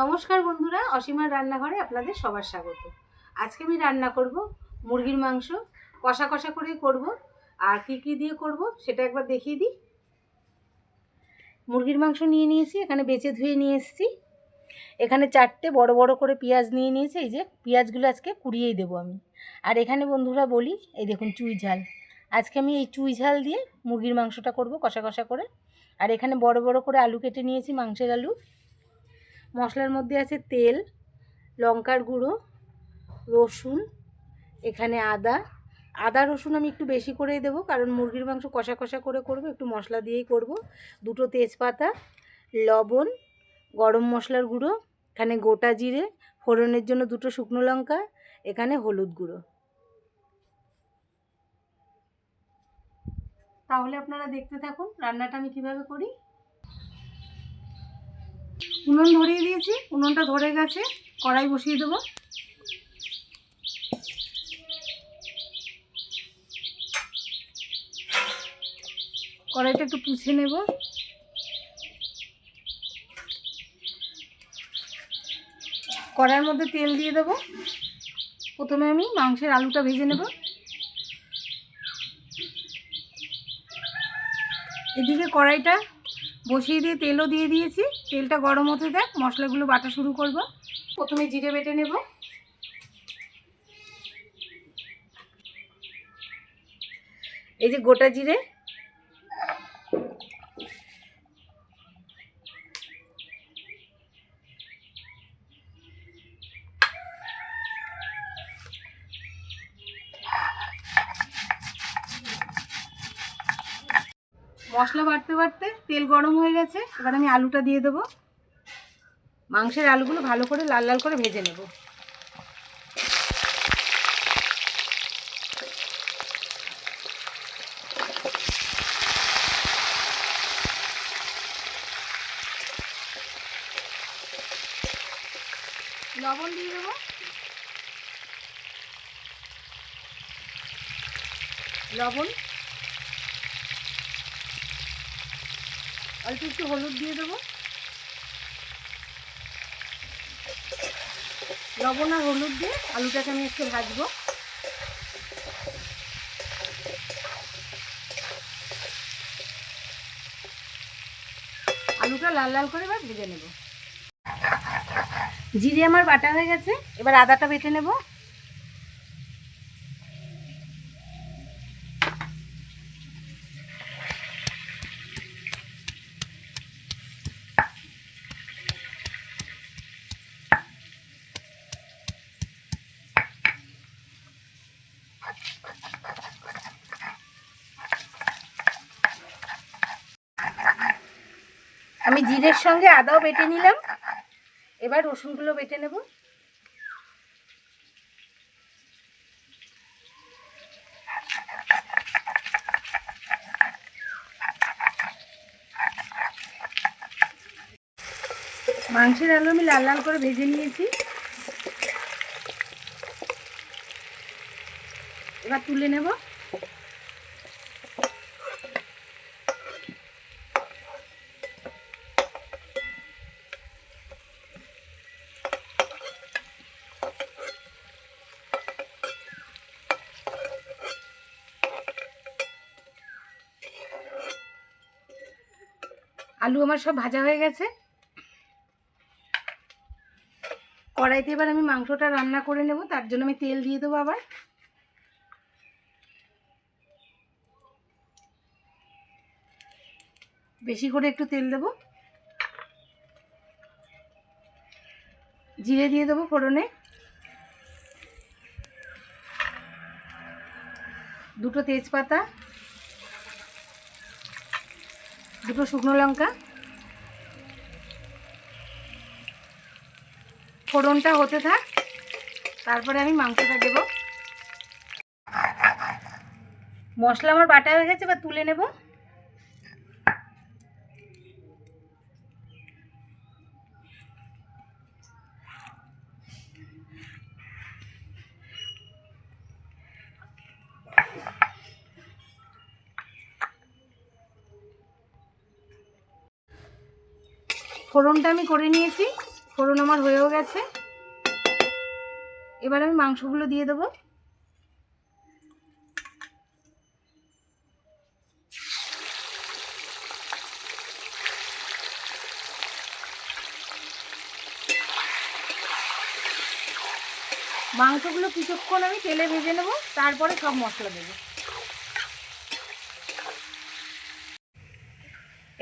নমস্কার বন্ধুরা, অসীমার রান্নাঘরে আপনাদের সবার স্বাগত। আজকে আমি রান্না করব মুরগির মাংস, কষা কষা করে করব, আর কি কি দিয়ে করব সেটা একবার দেখিয়ে দিই। মুরগির মাংস নিয়ে নিয়েছি, এখানে বেচে ধুয়ে নিয়ে এসেছি। এখানে চারটে বড় বড় করে পেঁয়াজ নিয়ে নিয়েছি, এই যে পেঁয়াজগুলো আজকে কুড়িয়েই দেবো আমি। আর এখানে বন্ধুরা বলি, এই দেখুন চুই ঝাল। আজকে আমি এই চুই ঝাল দিয়ে মুরগির মাংসটা করব কষা কষা করে। আর এখানে বড় বড় করে আলু কেটে নিয়েছি, মাংসের আলু। মশলার মধ্যে আছে তেল, লঙ্কার গুঁড়ো, রসুন, এখানে আদা। আদা, রসুন আমি একটু বেশি করেই দেবো কারণ মুরগির মাংস কষা কষা করে করব, একটু মশলা দিয়েই করব। দুটো তেজপাতা, লবণ, গরম মশলার গুঁড়ো, এখানে গোটা জিরে, ফোড়নের জন্য দুটো শুকনো লঙ্কা, এখানে হলুদ গুঁড়ো। তাহলে আপনারা দেখতে থাকুন রান্নাটা আমি কীভাবে করি। উনুন ধরিয়ে দিয়েছি, উনুনটা ধরে গেছে, কড়াই বসিয়ে দেবো। কড়াইটা একটু পুছে নেব। কড়াইয়ের মধ্যে তেল দিয়ে দেবো। প্রথমে আমি মাংসের আলুটা ভেজে নেব। এদিকে কড়াইটা বসিয়ে দিয়ে তেলও দিয়ে দিয়েছি। তেলটা গরম হতে দেখ, মশলাগুলো বাটা শুরু করব। প্রথমে জিরে বেটে নেব। এই যে গোটা জিরে মশলা বাড়তে বাড়তে তেল গরম হয়ে গেছে। এবার আমি আলুটা দিয়ে দেবো। মাংসের আলুগুলো ভালো করে লাল লাল করে ভেজে নেব। লবণ দিয়ে দেবো। লবণ অল্প একটু হলুদ দিয়ে দেবো। লবণ আর হলুদ দিয়ে আলুটাকে আমি একটু ভাজবো। আলুটা লাল লাল করে এবার ভেজে নেব। জিরে আমার বাটা হয়ে গেছে, এবার আদাটা বেটে নেব। আমি জিরের সঙ্গে আদাও বেটে নিলাম। এবার রসুনগুলো বেটে নেব। মাংসের আলু আমি লাল লাল করে ভেজে নিয়েছি। এবার তুলে নেব। আলু আমার সব ভাজা হয়ে গেছে। কড়াইতে এবার আমি মাংসটা রান্না করে নেব, তার জন্য আমি তেল দিয়ে দেবো আবার। বেশি করে একটু তেল দেবো। জিরে দিয়ে দেবো ফোড়নে। দুটো তেজপাতা। দুটো শুকনো লঙ্কা। ফোড়নটা হতে থাক, তারপরে আমি মাংসটা দেব। মশলা আমার বাটা হয়ে গেছে, এবার তুলে নেব। ফোড়নটা আমি করে নিয়েছি। ফোড়ন আমার হয়েও গেছে। এবার আমি মাংসগুলো দিয়ে দেবো। মাংসগুলো কিছুক্ষণ আমি তেলে ভেজে নেব, তারপরে সব মশলা দেবো।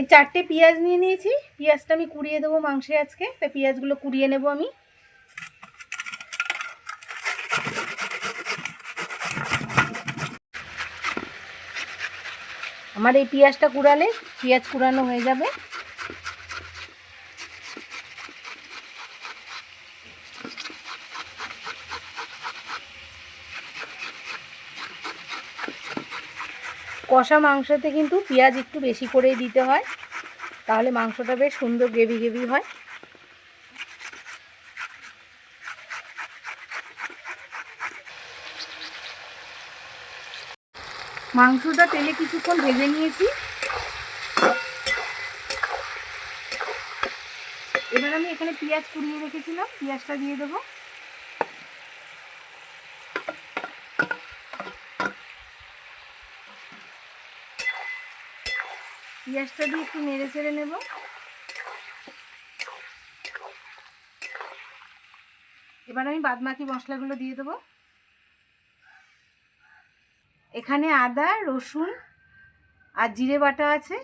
এই চারটে পেঁয়াজ নিয়ে নিয়েছি। পেঁয়াজটা আমি কুড়িয়ে দেবো মাংসে আজকে। তাই পেঁয়াজগুলো কুড়িয়ে নেব আমি। আমার এই পেঁয়াজটা কুড়ালে পেঁয়াজ কুড়ানো হয়ে যাবে। কষা মাংসতে কিন্তু পেঁয়াজ একটু বেশি করেই দিতে হয়। তাহলে মাংসটা বেশ সুন্দর গ্রেভি গ্রেভি হয়। মাংসটা তেলে কিছুক্ষণ ভেজে নিয়েছি। এবার আমি এখানে পেঁয়াজ কুড়িয়ে রেখেছিলাম, পেঁয়াজটা দিয়ে দেবো। পেঁয়াজটা দিয়ে একটু নেড়ে চেড়ে নেব। এবার আমি বাদবাকি মশলাগুলো দিয়ে দেবো। এখানে আদা, রসুন আর জিরে বাটা আছে।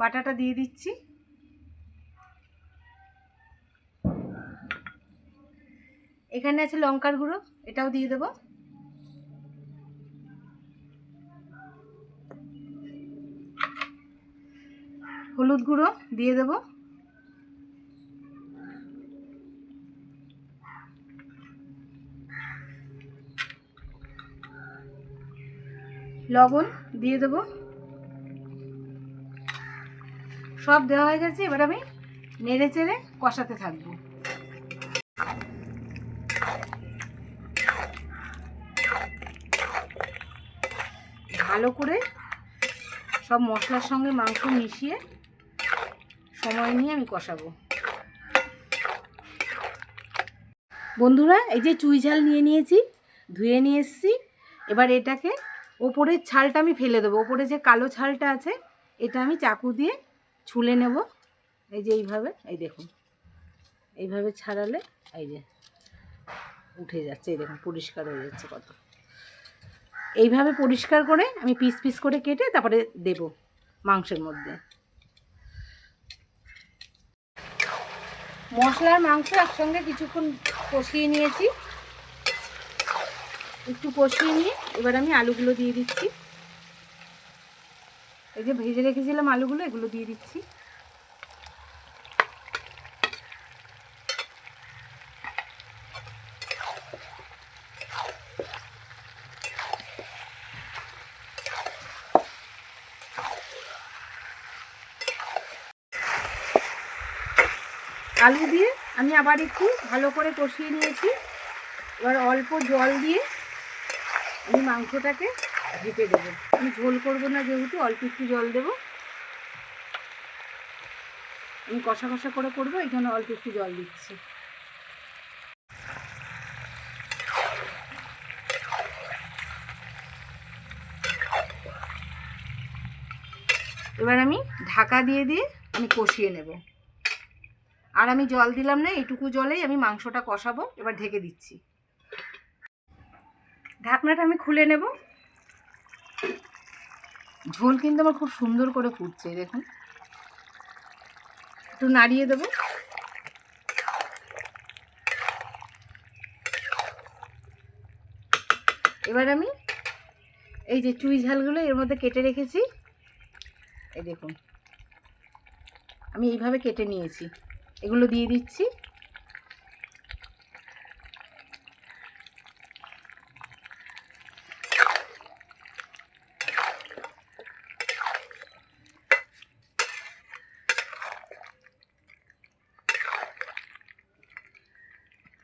বাটাটা দিয়ে দিচ্ছি। এখানে আছে লঙ্কার গুঁড়ো, এটাও দিয়ে দেবো। হলুদ গুঁড়ো দিয়ে দেব। লবণ দিয়ে দেব। সব দেওয়া হয়ে গেছে, এবার আমি নেড়ে চেড়ে কষাতে থাকব। ভালো করে সব মশলার সঙ্গে মাংস মিশিয়ে সময় নিয়ে আমি কষাবো। বন্ধুরা, এই যে চুই ঝাল নিয়ে নিয়েছি, ধুয়ে নিয়ে এসেছি। এবার এটাকে ওপরের ছালটা আমি ফেলে দেবো। ওপরে যে কালো ছালটা আছে, এটা আমি চাকু দিয়ে ছুলে নেব। এই যে এইভাবে, এই দেখুন। এইভাবে ছাড়ালে, এই যে উঠে যাচ্ছে, এই দেখুন, পরিষ্কার হয়ে যাচ্ছে কত। এইভাবে পরিষ্কার করে আমি পিস পিস করে কেটে তারপরে দেব মাংসের মধ্যে। মশলার মাংস একসঙ্গে কিছুক্ষণ কষিয়ে নিয়েছি। একটু কষিয়ে নিয়ে এবার আমি আলুগুলো দিয়ে দিচ্ছি। এই যে ভেজে রেখেছিলাম আলুগুলো, এগুলো দিয়ে দিচ্ছি। আলু দিয়ে আমি আবার একটু ভালো করে কষিয়ে নিয়েছি। এবার অল্প জল দিয়ে আমি মাংসটাকে ঢেকে দেবো। আমি ঝোল করব না যেহেতু, অল্প একটু জল দেবো। আমি কষা কষা করে করব এখানে অল্প একটু জল দিচ্ছি। এবার আমি ঢাকা দিয়ে দিয়ে আমি কষিয়ে নেব। আর আমি জল দিলাম না এটুকু জলেই আমি মাংসটা কষাবো, এবার ঢেকে দিচ্ছি। ঢাকনাটা আমি খুলে নেব। ঝোল কিন্তু আমার খুব সুন্দর করে ফুটছে, দেখুন। একটু নাড়িয়ে দেবো। এবার আমি এই যে চুই ঝালগুলো এর মধ্যে কেটে রেখেছি। এই দেখুন, আমি এইভাবে কেটে নিয়েছি। এগুলো দিয়ে দিচ্ছি।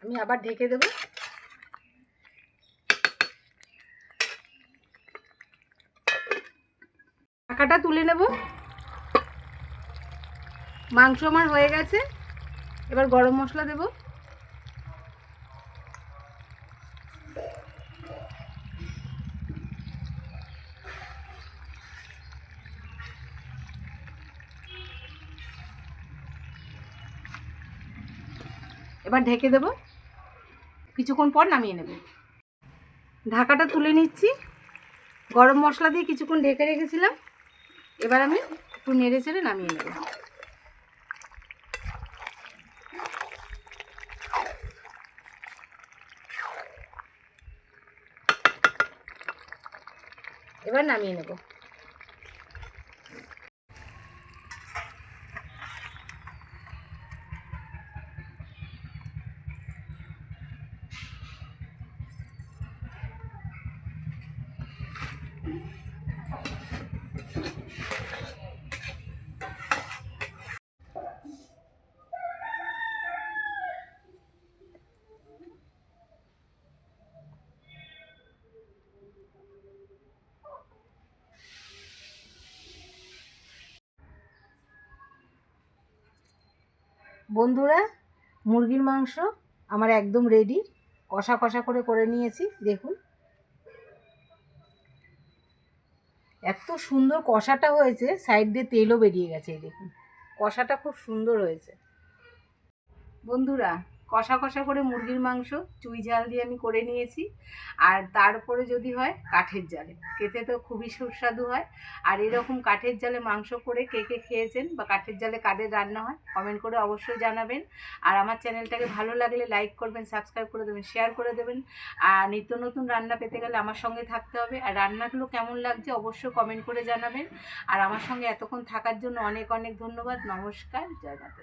আমি আবার ঢেকে দেব। ঢাকাটা তুলে নেব। মাংস আমার হয়ে গেছে। এবার গরম মশলা দেব। এবার ঢেকে দেব। কিছুক্ষণ পর নামিয়ে নেব। ঢাকাটা তুলে নিচ্ছি। গরম মশলা দিয়ে কিছুক্ষণ ঢেকে রেখেছিলাম। এবার আমি একটু নেড়ে চেড়ে নামিয়ে নেব। এবার নামিয়ে নেব। বন্ধুরা, মুরগির মাংস আমার একদম রেডি কষা কষা করে করে নিয়েছি, দেখুন। এত সুন্দর কষাটা হয়েছে সাইড দিয়ে তেলও বেরিয়ে গেছে দেখুন। কষাটা খুব সুন্দর হয়েছে। বন্ধুরা কষা কষা করে মুরগির মাংস, চুই জাল দিয়ে আমি করে নিয়েছি। আর তারপরে যদি হয়, কাঠের জালে। খেতে তো খুবই সুস্বাদু হয়। আর এরকম কাঠের জালে মাংস করে কে কে খেয়েছেন বা কাঠের জালে কাদের রান্না হয় কমেন্ট করে অবশ্যই জানাবেন। আর আমার চ্যানেলটাকে ভালো লাগলে লাইক করবেন সাবস্ক্রাইব করে দেবেন শেয়ার করে দেবেন। আর নিত্য নতুন রান্না পেতে গেলে আমার সঙ্গে থাকতে হবে। আর রান্নাগুলো কেমন লাগছে অবশ্যই কমেন্ট করে জানাবেন। আর আমার সঙ্গে এতক্ষণ থাকার জন্য অনেক অনেক ধন্যবাদ। নমস্কার, জয় মাতা।